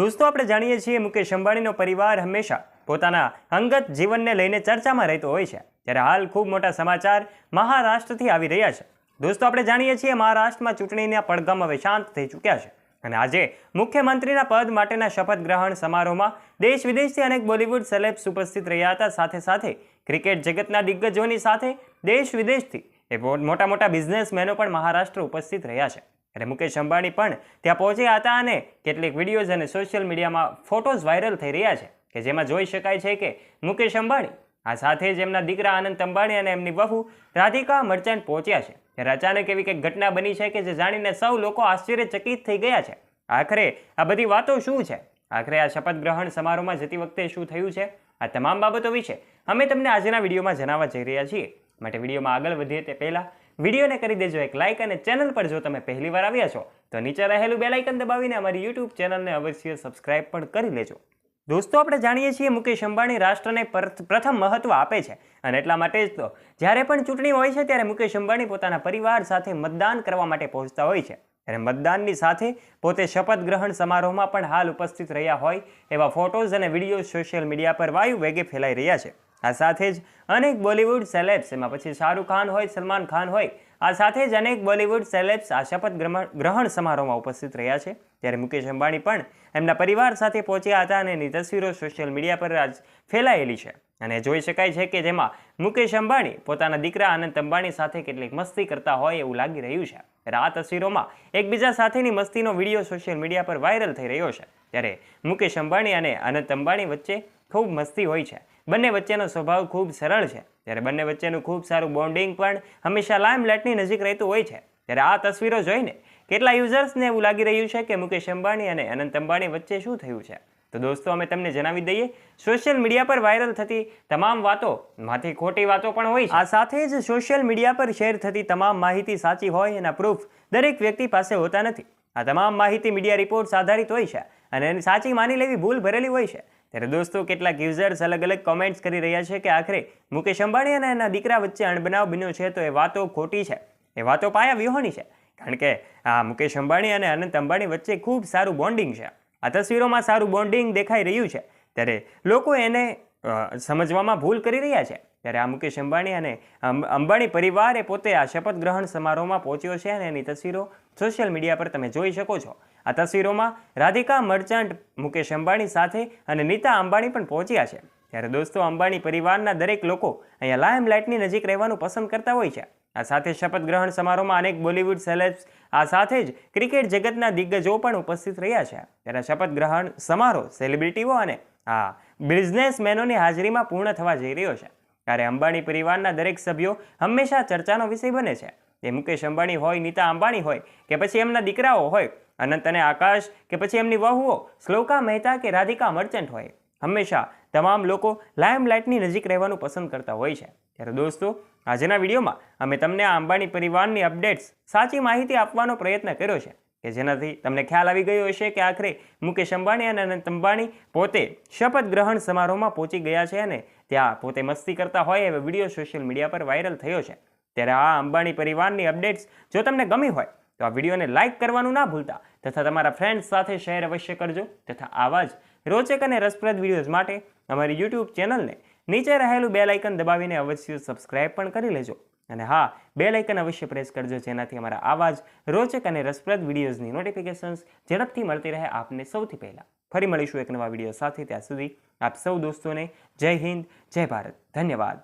દોસ્તો, આપણે જાણીએ છીએ મુકેશ અંબાણીનો પરિવાર હંમેશા પોતાના અંગત જીવનને લઈને ચર્ચામાં રહેતો હોય છે. ત્યારે હાલ ખૂબ મોટા સમાચાર મહારાષ્ટ્રથી આવી રહ્યા છે. દોસ્તો, આપણે જાણીએ છીએ મહારાષ્ટ્રમાં ચૂંટણીના પડઘમ હવે શાંત થઈ ચૂક્યા છે. અને આજે મુખ્યમંત્રીના પદ માટેના શપથ ગ્રહણ સમારોહમાં દેશ વિદેશથી અનેક બોલિવૂડ સેલેબ્સ ઉપસ્થિત રહ્યા હતા. સાથે સાથે ક્રિકેટ જગતના દિગ્ગજોની સાથે દેશ વિદેશથી એ મોટા મોટા બિઝનેસમેનો પણ મહારાષ્ટ્ર ઉપસ્થિત રહ્યા છે. અને મુકેશ અંબાણી પણ ત્યાં પહોંચ્યા હતા અને કેટલીક વિડીયોઝ અને સોશિયલ મીડિયામાં ફોટોઝ વાયરલ થઈ રહ્યા છે, કે જેમાં જોઈ શકાય છે કે મુકેશ અંબાણી, આ સાથે જ એમના દીકરા આનંદ અંબાણી અને એમની વહુ રાધિકા મર્ચન્ટ પહોંચ્યા છે. ત્યારે અચાનક એવી કંઈક ઘટના બની છે કે જે જાણીને સૌ લોકો આશ્ચર્યચકિત થઈ ગયા છે. આખરે આ બધી વાતો શું છે? આખરે આ શપથ ગ્રહણ સમારોહમાં જતી વખતે શું થયું છે? આ તમામ બાબતો વિશે અમે તમને આજના વિડીયોમાં જણાવવા જઈ રહ્યા છીએ. માટે વિડીયોમાં આગળ વધીએ તે પહેલાં વિડીયોને કરી દેજો એક લાઇક અને ચેનલ પર જો તમે પહેલી વાર આવ્યા છો, તો નીચે રહેલું બેલાઇકન દબાવીને અમારી યુટ્યુબ ચેનલને અવશ્ય સબસ્ક્રાઇબ પણ કરી લેજો. દોસ્તો, આપણે જાણીએ છીએ મુકેશ અંબાણી રાષ્ટ્રને પર- પ્રથમ મહત્વ આપે છે. અને એટલા માટે જ તો, જ્યારે પણ ચૂંટણી હોય છે, ત્યારે મુકેશ અંબાણી પોતાના પરિવાર સાથે મતદાન કરવા માટે પહોંચતા હોય છે. અને મતદાનની સાથે પોતે શપથ ગ્રહણ સમારોહમાં પણ હાલ ઉપસ્થિત રહ્યા હોય એવા ફોટોઝ અને વીડિયો સોશિયલ મીડિયા પર વાયુ વેગે ફેલાઈ રહ્યા છે. આ સાથે જ અનેક બોલિવૂડ સેલેબ્સ, એમાં પછી શાહરૂખ ખાન હોય, સલમાન ખાન હોય, આ સાથે જ અનેક બોલિવૂડ સેલેબ્સ આ શપથ ગ્રહણ સમારોહમાં ઉપસ્થિત રહ્યા છે. ત્યારે મુકેશ અંબાણી પણ એમના પરિવાર સાથે પહોંચ્યા હતા અને એની તસવીરો સોશિયલ મીડિયા પર આજ ફેલાયેલી છે. અને જોઈ શકાય છે કે જેમાં મુકેશ અંબાણી પોતાના દીકરા આનંદ અંબાણી સાથે કેટલીક મસ્તી કરતા હોય એવું લાગી રહ્યું છે. ત્યારે આ તસવીરોમાં એકબીજા સાથેની મસ્તીનો વીડિયો સોશિયલ મીડિયા પર વાયરલ થઈ રહ્યો છે. ત્યારે મુકેશ અંબાણી અને અનંત અંબાણી વચ્ચે ખૂબ મસ્તી હોય છે. બંને વચ્ચેનો સ્વભાવ ખૂબ સરળ છે. ત્યારે બંને વચ્ચેનું ખૂબ સારું બોન્ડિંગ પણ હંમેશા લાઇમલાઇટની નજીક રહેતું હોય છે. ત્યારે આ તસવીરો જોઈને કેટલા યુઝર્સને એવું લાગી રહ્યું છે કે મુકેશ અંબાણી અને અનંત અંબાણી વચ્ચે શું થયું છે? તો દોસ્તો, અમે તમને જણાવી દઈએ સોશિયલ મીડિયા પર વાયરલ થતી તમામ વાતો માંથી ખોટી વાતો પણ હોય આ સાથે જ સોશિયલ મીડિયા પર શેર થતી તમામ માહિતી સાચી હોય એના પ્રૂફ દરેક વ્યક્તિ પાસે હોતા નથી. આ તમામ માહિતી મીડિયા રિપોર્ટ્સ આધારિત હોય છે અને એની સાચી માની લેવી ભૂલ ભરેલી હોય છે. ત્યારે દોસ્તો, કેટલાક યુઝર્સ અલગ અલગ કોમેન્ટ્સ કરી રહ્યા છે કે આખરે મુકેશ અંબાણી અને એના દીકરા વચ્ચે અણબનાવ બન્યો છે તો એ વાતો ખોટી છે. એ વાતો પાયા વ્યૂહની છે. કારણ કે આ મુકેશ અંબાણી અને અનંત અંબાણી વચ્ચે ખૂબ સારું બોન્ડિંગ છે. આ તસવીરોમાં સારું બોન્ડિંગ દેખાઈ રહ્યું છે. ત્યારે લોકો એને સમજવામાં ભૂલ કરી રહ્યા છે. ત્યારે આ મુકેશ અંબાણી અને અંબાણી પરિવારે પોતે આ શપથ ગ્રહણ સમારોહમાં પહોંચ્યો છે અને એની તસવીરો સોશિયલ મીડિયા પર તમે જોઈ શકો છો. આ તસવીરોમાં રાધિકા મર્ચન્ટ, મુકેશ અંબાણી સાથે અને નીતા અંબાણી પણ પહોંચ્યા છે. ત્યારે દોસ્તો, અંબાણી પરિવારના દરેક લોકો અહીંયા લાઇમ લાઇટની નજીક રહેવાનું પસંદ કરતા હોય છે. આ સાથે શપથ ગ્રહણ સમારોહમાં અનેક બોલિવૂડ સેલેબ્સ આ સાથે જ ક્રિકેટ જગતના દિગ્ગજો પણ ઉપસ્થિત રહ્યા છે. ત્યારે શપથ ગ્રહણ સમારોહ સેલિબ્રિટીઓ અને આ બિઝનેસમેનોની હાજરીમાં પૂર્ણ થવા જઈ રહ્યો છે. ત્યારે અંબાણી પરિવારના દરેક સભ્યો હંમેશા ચર્ચાનો વિષય બને છે. એ મુકેશ અંબાણી હોય, નીતા અંબાણી હોય કે પછી એમના દીકરાઓ હોય અનંત અને આકાશ કે પછી એમની વહુઓ, શ્લોકા, મહેતા કે રાધિકા મર્ચન્ટ હોય. હંમેશા તમામ લોકો લાઇમલાઇટની નજીક રહેવાનું પસંદ કરતા હોય છે. ત્યારે દોસ્તો, આજના વિડીયોમાં અમે તમને આ અંબાણી પરિવારની અપડેટ્સ સાચી માહિતી આપવાનો પ્રયત્ન કર્યો છે. કે જેનાથી તમને ખ્યાલ આવી ગયો હશે કે આખરે મુકેશ અંબાણી અને અનંત અંબાણી પોતે શપથ ગ્રહણ સમારોહમાં પહોંચી ગયા છે અને ત્યાં પોતે મસ્તી કરતા હોય એવો વીડિયો સોશિયલ મીડિયા પર વાયરલ થયો છે. ત્યારે આ અંબાણી પરિવારની અપડેટ્સ જો તમને ગમી હોય તો આ વિડીયોને લાઇક કરવાનું ના ભૂલતા. તથા તમારા ફ્રેન્ડ્સ સાથે શેર અવશ્ય કરજો. તથા આવા જ રોચક અને રસપ્રદ વિડીયોઝ માટે અમારી યુટ્યુબ ચેનલને નીચે રહેલું બે લાઇકન દબાવીને અવશ્ય સબસ્ક્રાઇબ પણ કરી લેજો. અને હા બે લાઇકન અવશ્ય પ્રેસ કરજો, જેનાથી અમારા આવા જ રોચક અને રસપ્રદ વિડીયોઝની નોટિફિકેશન્સ ઝડપથી મળતી રહે આપને સૌથી પહેલાં. ફરી મળીશું એક નવા વીડિયો સાથે. ત્યાં સુધી આપ સૌ દોસ્તોને જય હિન્દ, જય ભારત. ધન્યવાદ.